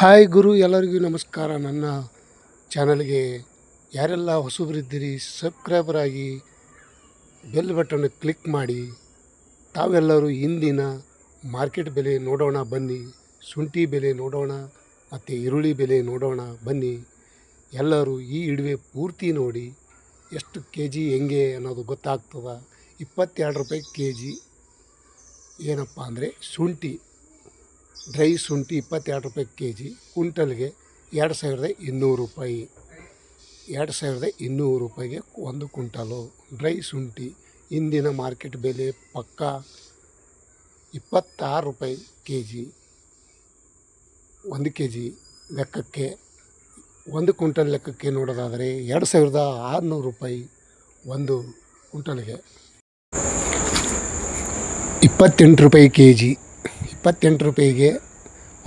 Hi ಗುರು, ಎಲ್ಲರಿಗೂ ನಮಸ್ಕಾರ. ನನ್ನ ಚಾನಲ್ಗೆ ಯಾರೆಲ್ಲ ಹೊಸಬರಿದ್ದೀರಿ, ಸಬ್ಸ್ಕ್ರೈಬರ್ ಆಗಿ ಬೆಲ್ ಬಟನ್ ಕ್ಲಿಕ್ ಮಾಡಿ. ತಾವೆಲ್ಲರೂ ಇಂದಿನ ಮಾರ್ಕೆಟ್ ಬೆಲೆ ನೋಡೋಣ, ಬನ್ನಿ. ಶುಂಠಿ ಬೆಲೆ ನೋಡೋಣ, ಮತ್ತು ಈರುಳ್ಳಿ ಬೆಲೆ ನೋಡೋಣ, ಬನ್ನಿ. ಎಲ್ಲರೂ ಈ ಇಡುವೆ ಪೂರ್ತಿ ನೋಡಿ, ಎಷ್ಟು ಕೆ ಜಿ ಹೆಂಗೆ ಅನ್ನೋದು ಗೊತ್ತಾಗ್ತದೆ. ಇಪ್ಪತ್ತೆರಡು ರೂಪಾಯಿ ಕೆ ಜಿ ಏನಪ್ಪ ಅಂದರೆ ಶುಂಠಿ. ಡ್ರೈ ಶುಂಠಿ ಇಪ್ಪತ್ತೆರಡು ರೂಪಾಯಿ ಕೆ ಜಿ, ಕುಂಟಲ್ಗೆ ಎರಡು ಸಾವಿರದ ಇನ್ನೂರು ರೂಪಾಯಿ. ಎರಡು ಸಾವಿರದ ಇನ್ನೂರು ರೂಪಾಯಿಗೆ ಒಂದು ಕುಂಟಲು ಡ್ರೈ ಶುಂಠಿ. ಇಂದಿನ ಮಾರ್ಕೆಟ್ ಬೆಲೆ ಪಕ್ಕ ಇಪ್ಪತ್ತಾರು ರೂಪಾಯಿ ಕೆ ಜಿ. ಒಂದು ಕೆ ಜಿ ಲೆಕ್ಕಕ್ಕೆ, ಒಂದು ಕುಂಟಲ್ ಲೆಕ್ಕಕ್ಕೆ ನೋಡೋದಾದರೆ ಎರಡು ಸಾವಿರದ ಆರುನೂರು ರೂಪಾಯಿ ಒಂದು ಕುಂಟಲ್ಗೆ. ಇಪ್ಪತ್ತೆಂಟು ರೂಪಾಯಿ ಕೆ ಜಿ. ಇಪ್ಪತ್ತೆಂಟು ರೂಪಾಯಿಗೆ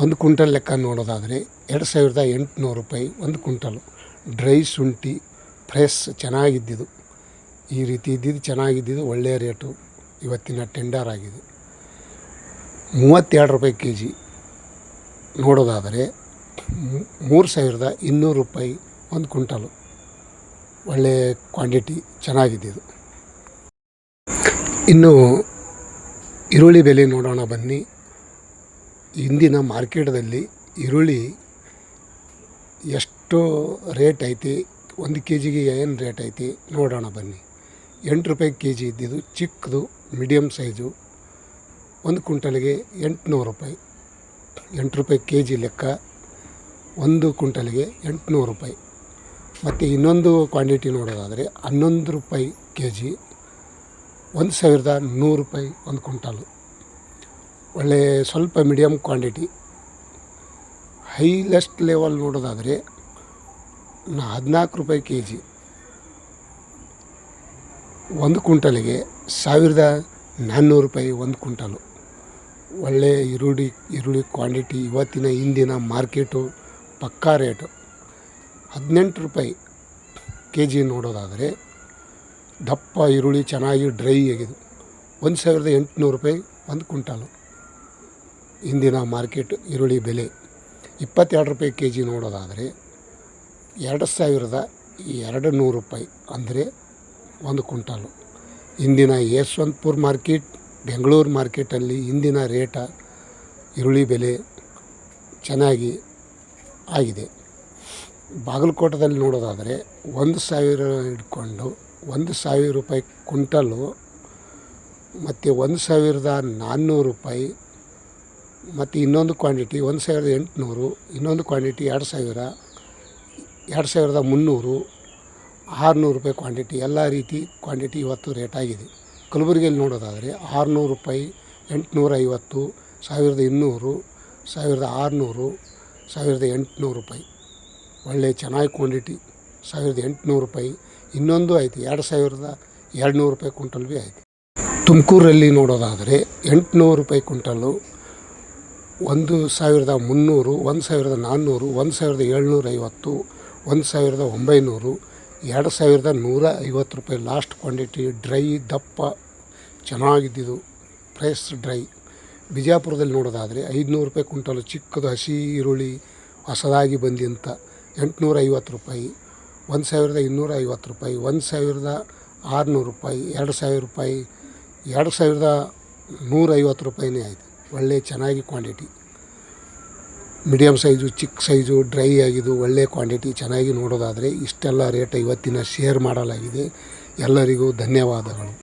ಒಂದು ಕುಂಟಲ್ ಲೆಕ್ಕ ನೋಡೋದಾದರೆ ಎರಡು ಸಾವಿರದ ಎಂಟುನೂರು ರೂಪಾಯಿ ಒಂದು ಕುಂಟಲು ಡ್ರೈ ಶುಂಠಿ ಫ್ರೆಶ್ ಚೆನ್ನಾಗಿದ್ದಿದ್ದು. ಈ ರೀತಿ ಇದ್ದಿದ್ದು ಚೆನ್ನಾಗಿದ್ದಿದ್ದು ಒಳ್ಳೆಯ ರೇಟು. ಇವತ್ತಿನ ಟೆಂಡರ್ ಆಗಿದೆ. ಮೂವತ್ತೆರಡು ರೂಪಾಯಿ ಕೆ ಜಿ ನೋಡೋದಾದರೆ ಮೂರು ಸಾವಿರದ ಇನ್ನೂರು ರೂಪಾಯಿ ಒಂದು ಕುಂಟಲು ಒಳ್ಳೆಯ ಕ್ವಾಂಟಿಟಿ ಚೆನ್ನಾಗಿದ್ದಿದ್ದು. ಇನ್ನು ಈರುಳ್ಳಿ ಬೆಲೆ ನೋಡೋಣ ಬನ್ನಿ. ಇಂದಿನ ಮಾರ್ಕೆಟ್ದಲ್ಲಿ ಈರುಳ್ಳಿ ಎಷ್ಟು ರೇಟ್ ಐತಿ, ಒಂದು ಕೆ ಜಿಗೆ ಏನು ರೇಟ್ ಐತಿ ನೋಡೋಣ ಬನ್ನಿ. ಎಂಟು ರೂಪಾಯಿ ಕೆ ಜಿ ಇದ್ದಿದ್ದು, ಚಿಕ್ಕದು ಮೀಡಿಯಮ್ ಸೈಜು ಒಂದು ಕುಂಟಲಿಗೆ ಎಂಟುನೂರು ರೂಪಾಯಿ. ಎಂಟು ರೂಪಾಯಿ ಕೆ ಜಿ ಲೆಕ್ಕ, ಒಂದು ಕುಂಟಲಿಗೆ ಎಂಟುನೂರು ರೂಪಾಯಿ. ಮತ್ತು ಇನ್ನೊಂದು ಕ್ವಾಂಟಿಟಿ ನೋಡೋದಾದರೆ, ಹನ್ನೊಂದು ರೂಪಾಯಿ ಕೆ ಜಿ ಒಂದು ಸಾವಿರದ ನೂರು ರೂಪಾಯಿ ಒಂದು ಕುಂಟಲು ಒಳ್ಳೆ ಸ್ವಲ್ಪ ಮೀಡಿಯಮ್ ಕ್ವಾಂಟಿಟಿ ಹೈಲೆಸ್ಟ್ ಲೆವೆಲ್ ನೋಡೋದಾದರೆ ಹದಿನಾಲ್ಕು ರೂಪಾಯಿ ಕೆ ಜಿ ಒಂದು ಕುಂಟಲಿಗೆ ಸಾವಿರದ ನಾನ್ನೂರು ರೂಪಾಯಿ ಒಂದು ಕುಂಟಲು ಒಳ್ಳೆಯ ಈರುಳ್ಳಿ ಈರುಳ್ಳಿ ಕ್ವಾಂಟಿಟಿ ಇವತ್ತಿನ ಇಂದಿನ ಮಾರ್ಕೆಟು ಪಕ್ಕಾ ರೇಟು ಹದಿನೆಂಟು ರೂಪಾಯಿ ಕೆ ಜಿ ನೋಡೋದಾದರೆ ದಪ್ಪ ಈರುಳ್ಳಿ ಚೆನ್ನಾಗಿ ಡ್ರೈ ಆಗಿದೆ ಒಂದು ಸಾವಿರದ ಎಂಟುನೂರು ರೂಪಾಯಿ ಒಂದು ಕುಂಟಲು ಇಂದಿನ ಮಾರ್ಕೆಟ್ ಈರುಳ್ಳಿ ಬೆಲೆ ಇಪ್ಪತ್ತೆರಡು ರೂಪಾಯಿ ಕೆ ಜಿ ನೋಡೋದಾದರೆ ಎರಡು ಸಾವಿರದ ಎರಡು ನೂರು ರೂಪಾಯಿ ಅಂದರೆ ಒಂದು ಕುಂಟಲು ಇಂದಿನ ಯಶವಂತಪುರ ಮಾರ್ಕೆಟ್, ಬೆಂಗಳೂರು ಮಾರ್ಕೆಟಲ್ಲಿ ಇಂದಿನ ರೇಟ ಈರುಳ್ಳಿ ಬೆಲೆ ಚೆನ್ನಾಗಿ ಆಗಿದೆ. ಬಾಗಲಕೋಟದಲ್ಲಿ ನೋಡೋದಾದರೆ ಒಂದು ಸಾವಿರ ಹಿಡ್ಕೊಂಡು ಒಂದು ಸಾವಿರ ರೂಪಾಯಿ ಕುಂಟಲು ಮತ್ತು ಒಂದು ಸಾವಿರದ ನಾನ್ನೂರು ರೂಪಾಯಿ ಮತ್ತು ಇನ್ನೊಂದು ಕ್ವಾಂಟಿಟಿ ಒಂದು ಸಾವಿರದ ಎಂಟುನೂರು, ಇನ್ನೊಂದು ಕ್ವಾಂಟಿಟಿ ಎರಡು ಸಾವಿರ, ಎರಡು ಸಾವಿರದ ಮುನ್ನೂರು, ಆರುನೂರು ರೂಪಾಯಿ ಕ್ವಾಂಟಿಟಿ ಎಲ್ಲ ರೀತಿ ಕ್ವಾಂಟಿಟಿ ಇವತ್ತು ರೇಟ್ ಆಗಿದೆ. ಕಲಬುರಗಿಯಲ್ಲಿ ನೋಡೋದಾದರೆ ಆರುನೂರು ರೂಪಾಯಿ ಎಂಟುನೂರ ಐವತ್ತು ಸಾವಿರದ ಇನ್ನೂರು, ಸಾವಿರದ ಆರುನೂರು, ಸಾವಿರದ ಎಂಟುನೂರು ರೂಪಾಯಿ. ಒಳ್ಳೆಯ ಚೆನ್ನಾಗಿ ಕ್ವಾಂಟಿಟಿ ಸಾವಿರದ ಎಂಟುನೂರು ರೂಪಾಯಿ. ಇನ್ನೊಂದು ಐತಿ ಎರಡು ಸಾವಿರದ ಎರಡುನೂರು ರೂಪಾಯಿ ಕ್ವಿಂಟಲ್ ಭೀ ಐತಿ ತುಮಕೂರಲ್ಲಿ ನೋಡೋದಾದರೆ ಎಂಟುನೂರು ರೂಪಾಯಿ ಕುಂಟಲು ಒಂದು ಸಾವಿರದ ಮುನ್ನೂರು, ಒಂದು ಸಾವಿರದ ನಾನ್ನೂರು, ಒಂದು ಸಾವಿರದ ಏಳ್ನೂರ ಐವತ್ತು, ಒಂದು ಸಾವಿರದ ಒಂಬೈನೂರು, ಎರಡು ಸಾವಿರದ ನೂರ ಐವತ್ತು ರೂಪಾಯಿ ಲಾಸ್ಟ್ ಕ್ವಾಂಟಿಟಿ ಡ್ರೈ ದಪ್ಪ ಚೆನ್ನಾಗಿದ್ದಿದ್ದು ಫ್ರೆಶ್ ಡ್ರೈ. ಬಿಜಾಪುರದಲ್ಲಿ ನೋಡೋದಾದರೆ ಐದುನೂರು ರೂಪಾಯಿ ಕುಂಟಲು ಚಿಕ್ಕದು ಹಸಿ ಈರುಳ್ಳಿ ಹೊಸದಾಗಿ ಬಂದಿಂತ ಎಂಟುನೂರ ಐವತ್ತು ರೂಪಾಯಿ, ಒಂದು ಸಾವಿರದ ಇನ್ನೂರ ಐವತ್ತು ರೂಪಾಯಿ, ಒಂದು ಸಾವಿರದ ಆರುನೂರು ರೂಪಾಯಿ, ಎರಡು ಸಾವಿರ ರೂಪಾಯಿ, ಎರಡು ಸಾವಿರದ ನೂರೈವತ್ತು ರೂಪಾಯಿನೇ ಆಯಿತು. ಒಳ್ಳೆ ಚೆನ್ನಾಗಿ ಕ್ವಾಂಟಿಟಿ ಮೀಡಿಯಮ್ ಸೈಜು ಚಿಕ್ಕ ಸೈಜು ಡ್ರೈ ಆಗಿದ್ದು ಒಳ್ಳೆ ಕ್ವಾಂಟಿಟಿ ಚೆನ್ನಾಗಿ ನೋಡೋದಾದರೆ ಇಷ್ಟೆಲ್ಲ ರೇಟ್ ಇವತ್ತಿನ ಶೇರ್ ಮಾಡಲಾಗಿದೆ. ಎಲ್ಲರಿಗೂ ಧನ್ಯವಾದಗಳು.